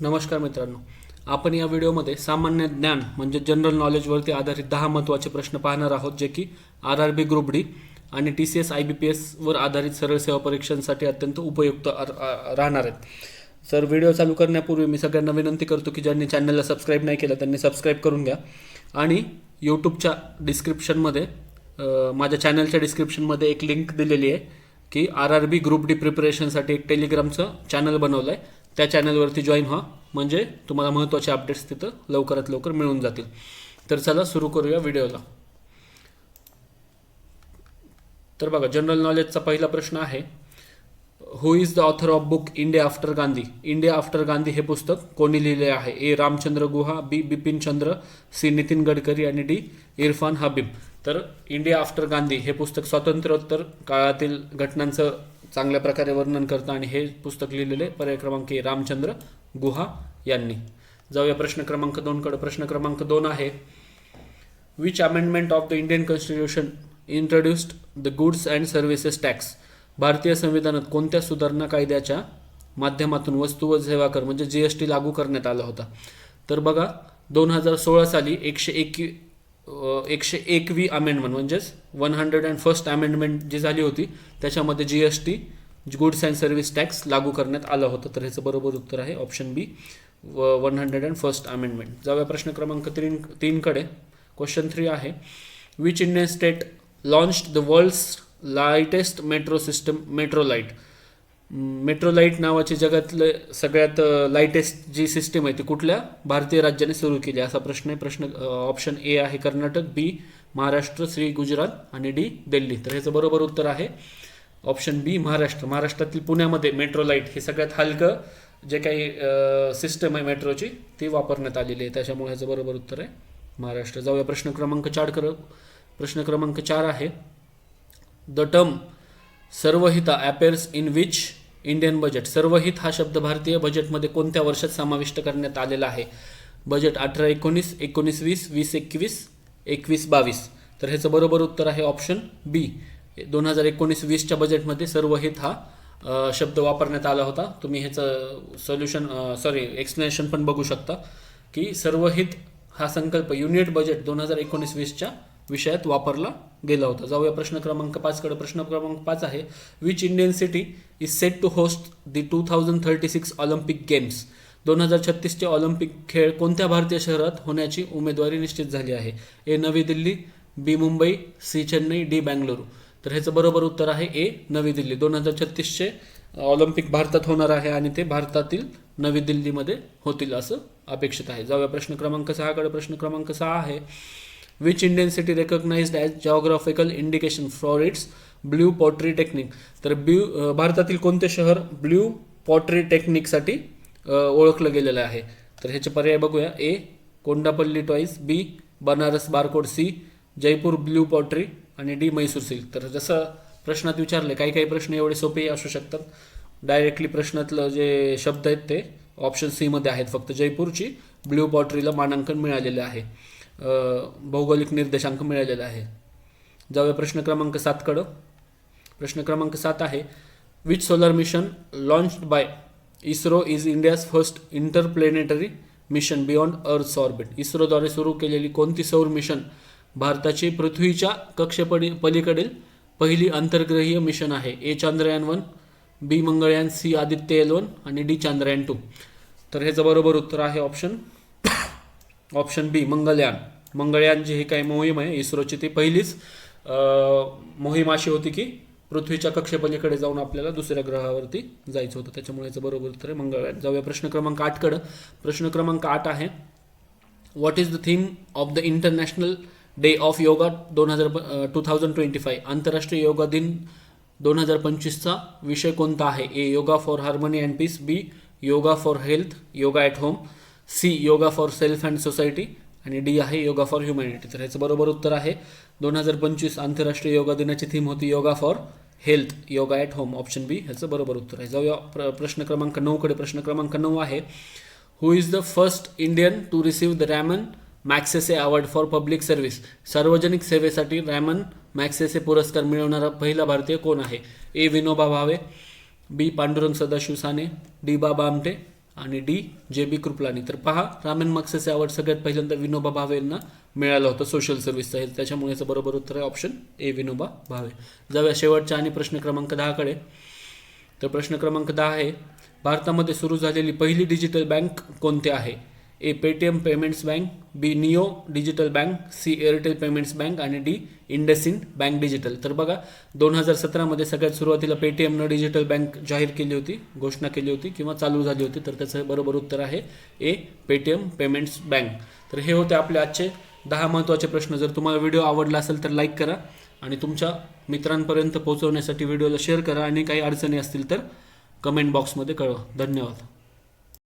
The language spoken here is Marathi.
नमस्कार मित्रांनो. आपण या व्हिडिओमध्ये सामान्य ज्ञान म्हणजे जनरल नॉलेजवरती आधारित दहा महत्त्वाचे प्रश्न पाहणार आहोत जे की R R B group D आणि T C S I B P एसवर आधारित सरळ सेवा परीक्षांसाठी अत्यंत उपयुक्त राहणार आहेत. सर व्हिडिओ चालू करण्यापूर्वी मी सगळ्यांना विनंती करतो की ज्यांनी चॅनलला सबस्क्राईब नाही केलं त्यांनी सबस्क्राईब करून घ्या. आणि यूट्यूबच्या डिस्क्रिप्शनमध्ये माझ्या चॅनलच्या डिस्क्रिप्शनमध्ये एक लिंक दिलेली आहे की R R B group D प्रिपरेशनसाठी एक टेलिग्रामचं चॅनल बनवलं आहे त्या चॅनलवरती जॉईन व्हा. म्हणजे तुम्हाला महत्त्वाचे अपडेट्स तिथं लवकरात लवकर मिळून जातील. तर चला सुरू करूया व्हिडिओला तर बघा जनरल नॉलेजचा पहिला प्रश्न आहे who is the author of book India after Gandhi India after Gandhi हे पुस्तक कोणी लिहिले आहे? A Ramachandra Guha B Bipin Chandra C Nitin Gadkari आणि डी इरफान हबीब. तर इंडिया आफ्टर गांधी हे पुस्तक स्वातंत्र्योत्तर काळातील घटनांचं चांगल्या प्रकारे वर्णन करतं आणि हे पुस्तक लिहिलेले पर्याय क्रमांक ए रामचंद्र गुहा यांनी. जाऊया प्रश्न क्रमांक दोनकडे प्रश्न क्रमांक दोन आहे which amendment of the Indian constitution introduced the goods and services tax भारतीय संविधानात कोणत्या सुधारणा कायद्याच्या माध्यमातून वस्तू व सेवा कर म्हणजे जी एस टी लागू करण्यात आला होता? तर बघा दोन हजार सोळा साली एकशे एकवी एकशे एकवी अमेंडमेंट म्हणजेच one hundred and first amendment जी झाली होती त्याच्यामध्ये G S T goods and service tax लागू करण्यात आलं होतं. तर ह्याचं बरोबर उत्तर आहे ऑप्शन बी व one hundred and first amendment जाऊया प्रश्न क्रमांक तीन तीनकडे. क्वेश्चन थ्री आहे which Indian state launch the world's lightest metro system metro light metro light नावाची जगातलं सगळ्यात लाईटेस्ट जी सिस्टीम आहे ती कुठल्या? भारतीय राज्याने सुरू केली. असा प्रश्न आहे. प्रश्न ऑप्शन ए आहे कर्नाटक बी महाराष्ट्र सी गुजरात आणि डी दिल्ली. तर ह्याचं बरोबर उत्तर आहे ऑप्शन बी महाराष्ट्र. महाराष्ट्रातील पुण्यामध्ये मेट्रो लाइट हे सगळ्यात हलकं जे काही सिस्टम आहे मेट्रोची ती वापरण्यात आलेली आहे. त्याच्यामुळे ह्याचं बरोबर उत्तर आहे महाराष्ट्र. जाऊया प्रश्न क्रमांक चार कर. प्रश्न क्रमांक चार आहे the term Sarvahita appears in which Indian budget सर्वहित हा शब्द भारतीय बजेटमध्ये कोणत्या वर्षात समाविष्ट करण्यात आलेला आहे? बजेट अठरा एकोणीस एकोणीस वीस वीस एकवीस एकवीस बावीस. तर ह्याचं बरोबर उत्तर आहे ऑप्शन बी दोन हजार एकोणीस वीसच्या बजेटमध्ये सर्वहित हा शब्द वापरण्यात आला होता. तुम्ही ह्याचं सोल्युशन सॉरी एक्सप्लेनेशन पण बघू शकता की सर्वहित हा संकल्प युनिट बजेट दोन हजार एकोणीस वीसच्या विषयात वापरला गेला होता. जाऊया प्रश्न क्रमांक पाचकडे प्रश्न क्रमांक पाच आहे which Indian city is set to host the two thousand thirty six Olympic games दोन हजार छत्तीसचे ऑलिम्पिक खेळ कोणत्या भारतीय शहरात होण्याची उमेदवारी निश्चित झाली आहे? A Navi Delhi B Mumbai C Chennai D Bengaluru. तर ह्याचं बरोबर उत्तर आहे ए नवी दिल्ली. दोन हजार छत्तीसचे ऑलिम्पिक भारतात होणार आहे आणि ते भारतातील नवी दिल्लीमध्ये होतील असं अपेक्षित आहे. जाऊया प्रश्न क्रमांक सहाकडे प्रश्न क्रमांक सहा आहे which Indian city recognized as geographical indication for its blue pottery technique तर ब्ल्यू भारतातील कोणते शहर ब्ल्यू पॉटरी टेक्निकसाठी ओळखलं गेलेलं आहे? तर ह्याचे पर्याय बघूया. A Kondapalli toys B Banaras brocade C Jaipur blue pottery आणि डी मैसूर सिल्क तर जसं प्रश्नात विचारले काही काही प्रश्न एवढे सोपेही असू शकतात. डायरेक्टली प्रश्नातलं जे शब्द आहेत ते ऑप्शन सीमध्ये आहेत. फक्त जयपूरची ब्ल्यू पॉटरीला मानांकन मिळालेलं आहे. भौगोलिक निर्देशांक मिळालेला आहे. जाऊया प्रश्न क्रमांक सातकडं प्रश्न क्रमांक सात आहे which solar mission launched by ISRO is India's first interplanetary mission beyond earth orbit इस्रोद्वारे सुरू केलेली कोणती सौर मिशन भारताची पृथ्वीच्या कक्षेपडी पलीकडील पहिली अंतर्ग्रहीय मिशन आहे? A Chandrayaan one B Mangalyaan C. Aditya L one आणि डी चांद्रयान टू. तर ह्याचं बरोबर उत्तर आहे option option B Mangalyaan. Mangalyaan जी ही काही मोहीम आहे इस्रोची ती पहिलीच. मोहीम अशी होती की पृथ्वीच्या कक्षेपलीकडे जाऊन आपल्याला दुसऱ्या ग्रहावरती जायचं होतं. त्याच्यामुळे याचं बरोबर उत्तर आहे मंगळयान जाऊया प्रश्न क्रमांक आठकडं प्रश्न क्रमांक आठ आहे what is the theme of the international day of yoga दोन हजार टू थाउजंड ट्वेंटी फाय आंतरराष्ट्रीय योगा दिन दोन हजार पंचवीसचा विषय कोणता आहे? A yoga for harmony and peace. B yoga for health yoga at home. C yoga for self and society आणि डी आहे योगा फॉर ह्युमॅनिटी. तर ह्याचं बरोबर उत्तर आहे दोन हजार पंचवीस आंतरराष्ट्रीय योगा दिनाची थीम होती yoga for health yoga at home option B ह्याचं बरोबर उत्तर आहे. जाऊया प्र प्रश्न क्रमांक नऊकडे प्रश्न क्रमांक नऊ आहे who is the first Indian to receive the Ramon Magsaysay award for public service सार्वजनिक सेवेसाठी रॅमन मॅक्सेसे पुरस्कार मिळवणारा पहिला भारतीय कोण आहे? A Vinoba Bhave B Pandurang Sadashiv Sane D Baba Amte आणि डी जे बी कृपलानी. तर पहा रामेन मक्सेस अवॉर्ड सगळ्यात पहिल्यांदा विनोबा भावे यांना मिळालं होतं सोशल सर्व्हिसचा हे त्याच्यामुळे याचं बरोबर उत्तर आहे ऑप्शन ए विनोबा भावे. जाऊया शेवटच्या आणि प्रश्न क्रमांक दहाकडे. तर प्रश्न क्रमांक दहा आहे भारतामध्ये सुरू झालेली पहिली डिजिटल बँक कोणती आहे? A Paytm payments bank B Neo digital bank C Airtel payments bank आणि डी इंडसिन बँक डिजिटल. तर बघा दोन हजार सतरामध्ये सगळ्यात सुरुवातीला पेटीएमनं डिजिटल बँक जाहीर केली होती घोषणा केली होती किंवा चालू झाली होती तर त्याचं बरोबर उत्तर आहे ए पेटीएम पेमेंट्स बँक. तर हे होते आपले आजचे दहा महत्त्वाचे प्रश्न. जर तुम्हाला व्हिडिओ आवडला असेल तर लाईक करा आणि तुमच्या मित्रांपर्यंत पोहोचवण्यासाठी व्हिडिओला शेअर करा आणि काही अडचणी असतील तर कमेंट बॉक्समध्ये कळवा. धन्यवाद.